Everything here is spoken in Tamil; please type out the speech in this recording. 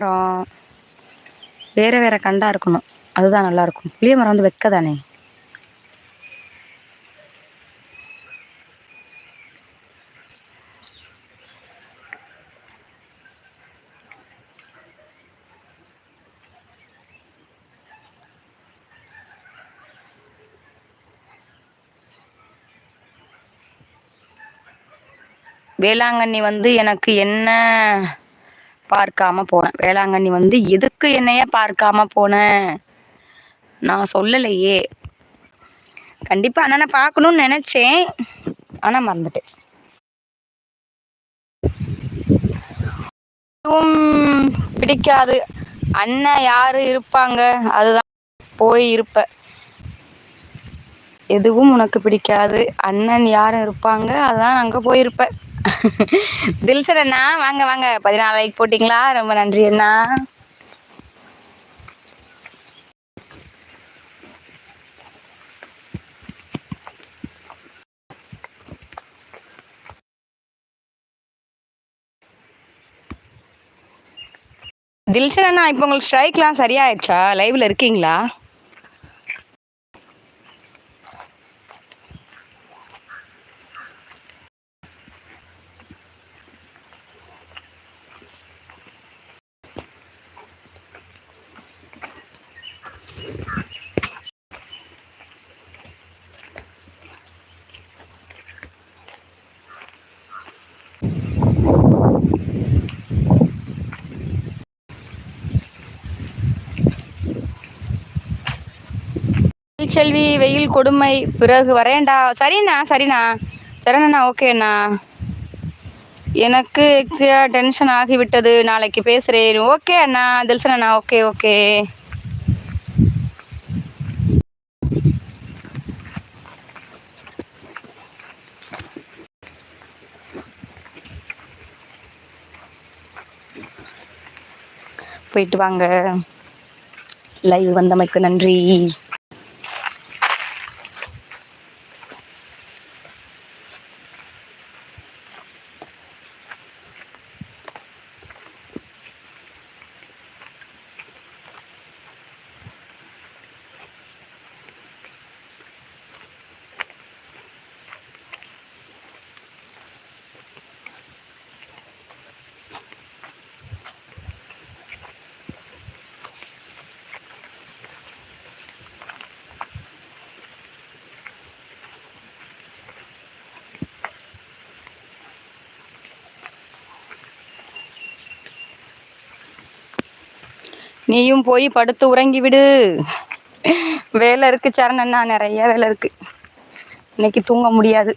அப்புறம் வேறு வேறு கண்டாக இருக்கணும். அதுதான் நல்லாயிருக்கும் புளிய மரம் வந்து வெக்க தானே வேளாங்கண்ணி வந்து எனக்கு என்ன பார்க்காம போனேன். வேளாங்கண்ணி வந்து எதுக்கு என்னைய பார்க்காம போனேன் நான் சொல்லலையே. கண்டிப்பாக அண்ணனை பார்க்கணும்னு நினச்சேன். ஆனால் மறந்துட்டேன். பிடிக்காது. அண்ணன் யாரு இருப்பாங்க? அதுதான் போய் இருப்ப. எதுவும் உனக்கு பிடிக்காது. அண்ணன் யாரும் இருப்பாங்க? அதுதான் அங்கே போயிருப்பேன் தில்சர் அண்ணா வாங்க வாங்க. பதினாலு லைக் போட்டிங்களா? ரொம்ப நன்றி அண்ணா. தில்ஷன் அண்ணா இப்போ உங்களுக்கு ஸ்ட்ரைக்லாம் சரியாயிடுச்சா லைவில் இருக்கீங்களா? செல்வி வெயில் கொடுமை பிறகு வரேன்டா சரிண்ணா சரிண்ணா. சரணண்ணா ஓகேண்ணா. எனக்கு எக்ஸ்ட்ரா டென்ஷன் ஆகிவிட்டது. நாளைக்கு பேசுகிறேன் ஓகே அண்ணா. தில்சன் அண்ணா ஓகே ஓகே. போயிட்டு வாங்க. லைவ் வந்தமைக்கு நன்றி. நீயும் போய் படுத்து உறங்கி விடு வேலை இருக்கு அண்ணா நிறைய வேலை இருக்கு. இன்னைக்கு தூங்க முடியாது.